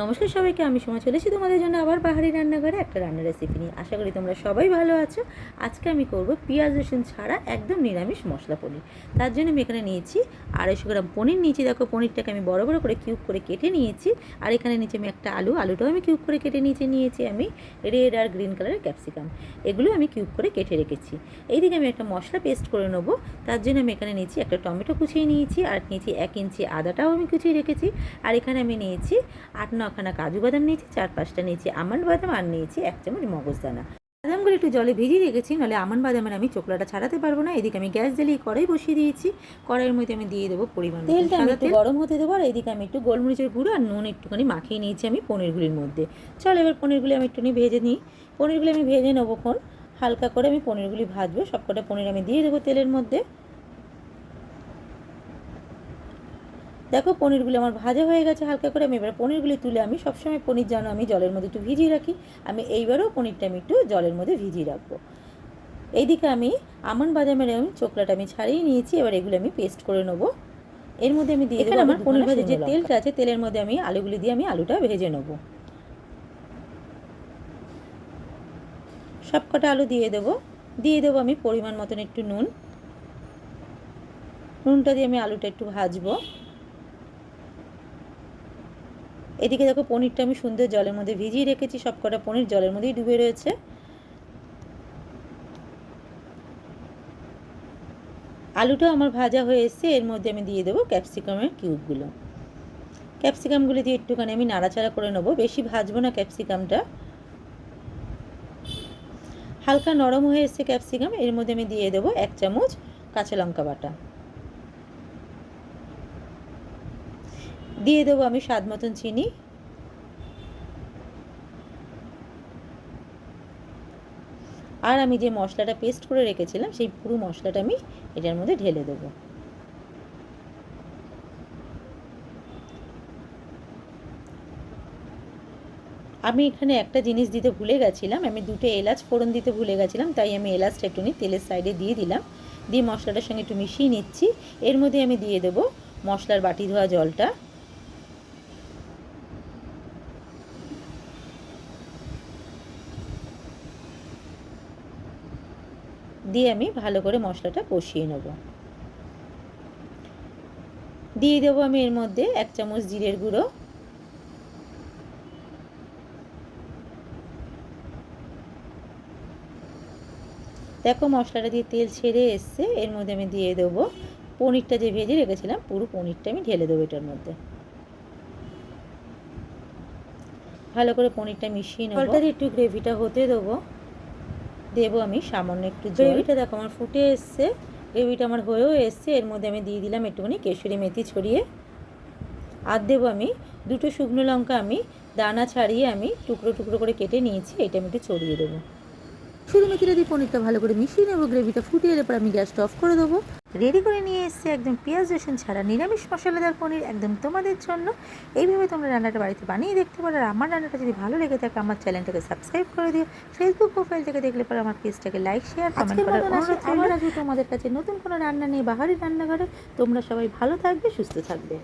নমস্কার সবাইকে, আমি সময় চলেছি তোমাদের জন্য আবার পাহাড়ি রান্নাঘরে একটা রান্নার রেসিপি নিয়ে। আশা করি তোমরা সবাই ভালো আছো। আজকে আমি করব পেঁয়াজ রসুন ছাড়া একদম নিরামিষ মশলা পনির। তার জন্য আমি এখানে নিয়েছি আড়াইশো গ্রাম পনির। নিয়েছি, দেখো, পনিরটাকে আমি বড় বড় করে কিউব করে কেটে নিয়েছি। আর এখানে নিচে আমি একটা আলু, আলুটাও আমি কিউব করে কেটে নিয়েছি নিয়েছি আমি। রেড আর গ্রিন কালারের ক্যাপসিকাম। এগুলো আমি কিউব করে কেটে রেখেছি। এইদিকে আমি একটা মশলা পেস্ট করে নেব। তার জন্য আমি এখানে নিয়েছি একটা টমেটো কুচিয়ে নিয়েছি। আর নিয়েছি এক ইঞ্চি আদাটাও আমি কুচিয়ে রেখেছি। আর এখানে আমি নিয়েছি আট নখানা কাজু বাদাম নিয়েছি চার পাঁচটা নিয়েছি আমন্ড বাদাম আর নিয়েছি এক চামচ মগজদানা বাদামগুলো একটু জলে ভিজিয়ে রেখেছি নাহলে আমন বাদামের আমি চোকলাটা ছাড়াতে পারব না। এদিকে আমি গ্যাস জ্বালিয়ে কড়াই বসিয়ে দিয়েছি কড়াইয়ের মধ্যে আমি দিয়ে দেবো পরিমাণ তেলটা আমি একটু গরম হতে দেবো আর এদিকে আমি একটু গোলমরিচের গুঁড়ো আর নুন একটুখানি মাখিয়ে নিয়েছি আমি পনিরগুলির মধ্যে। চল এবার পনিরগুলি আমি একটুখানি ভেজে নিই। পনিরগুলি আমি ভেজে নেব ক্ষণ হালকা করে আমি পনিরগুলি ভাজবো সবকটা পনির আমি দিয়ে দেবো তেলের মধ্যে। দেখো পনিরগুলি আমার ভাজা হয়ে গেছে হালকা করে আমি এবার পনিরগুলি তুলে আমি সবসময় পনির যেন আমি জলের মধ্যে একটু ভিজিয়ে রাখি। আমি এইবারও পনিরটা আমি একটু জলের মধ্যে ভিজিয়ে রাখব। এইদিকে আমি আমন বাদামের আমি চোকলাটা আমি ছাড়িয়ে নিয়েছি এবার এগুলো আমি পেস্ট করে নেব। এর মধ্যে আমি দিয়ে দেবো আমার পনির ভাজা যে তেলটা আছে তেলের মধ্যে আমি আলুগুলি দিয়ে আমি আলুটা ভেজে নেব। সব কটা আলু দিয়ে দেবো। দিয়ে দেবো আমি পরিমাণ মতন একটু নুন। নুনটা দিয়ে আমি আলুটা একটু ভাজবো। এদিকে দেখো পনিরটা আমি সুন্দর জলের মধ্যে ভিজিয়ে রেখেছি সব কটা পনির জলের মধ্যেই ডুবে রয়েছে। আলুটা আমার ভাজা হয়ে এসছে, এর মধ্যে আমি দিয়ে দেবো ক্যাপসিকামের কিউবগুলো। ক্যাপসিকামগুলো দিয়ে একটুখানি আমি নাড়াচাড়া করে নেব, বেশি ভাজবো না ক্যাপসিকামটা। হালকা নরম হয়ে এসছে ক্যাপসিকাম, এর মধ্যে আমি দিয়ে দেবো এক চামচ কাঁচা লঙ্কা বাটা। দিয়ে দেবো আমি স্বাদ মতন চিনি। আর আমি যে মশলাটা পেস্ট করে রেখেছিলাম, সেই পুরো মশলাটা আমি এটার মধ্যে ঢেলে দেবো। আমি এখানে একটা জিনিস দিতে ভুলে গেছিলাম, আমি দুটো এলাচ ফোড়ন দিতে ভুলে গেছিলাম, তাই আমি এলাচটা একটুখানি তেলের সাইডে দিয়ে দিলাম। দিয়ে মশলাটার সঙ্গে একটু মিশিয়ে নিচ্ছি। এর মধ্যে আমি দিয়ে দেবো মশলার বাটি ধোয়া জলটা। দিয়ে আমি ভালো করে মশলাটা কষিয়ে নেব। দিয়ে দেবো আমি এর মধ্যে এক চামচ জিরের গুঁড়ো। দেখো মশলাটা দিয়ে তেল ছেড়ে এসছে, এর মধ্যে আমি দিয়ে দেবো পনিরটা যে ভেজে রেখেছিলাম, পুরো পনিরটা আমি ঢেলে দেবো এটার মধ্যে। ভালো করে পনিরটা মিশিয়ে নেব। একটু গ্রেভিটা হতে দেবো। দেবো আমি সামান্য একটু গ্রেভিটা দেখো আমার ফুটে এসছে। গ্রেভিটা আমার হয়েও এসছে এর মধ্যে আমি দিয়ে দিলাম একটুখানি কেশরি মেথি ছড়িয়ে। আর দেবো আমি দুটো শুকনো লঙ্কা আমি দানা ছাড়িয়ে আমি টুকরো টুকরো করে কেটে নিয়েছি এটা আমি একটু ছড়িয়ে দেবো। শুধু মেথিটা দিয়ে পনিরটা ভালো করে মিশিয়ে নেব গ্রেভিটা ফুটিয়ে এরপর পর আমি গ্যাসটা অফ করে দেবো। রেডি করে নিয়ে এসছে একদম পেঁয়াজ রসুন ছাড়া নিরামিষ মশলাদার পনির একদম তোমাদের জন্য। এইভাবে তোমরা রান্নাটা বাড়িতে বানিয়ে দেখতে পারো। আর আমার রান্নাটা যদি ভালো লেগে থাকে আমার চ্যানেলটাকে সাবস্ক্রাইব করে দিও। ফেসবুক প্রোফাইল থেকে দেখলে পরে আমার পেজটাকে লাইক শেয়ার কমেন্ট করার অনুরোধ আবার আসবে তোমাদের কাছে নতুন কোনো রান্না নেই বাহারি রান্নাঘরে তোমরা সবাই ভালো থাকবে সুস্থ থাকবে।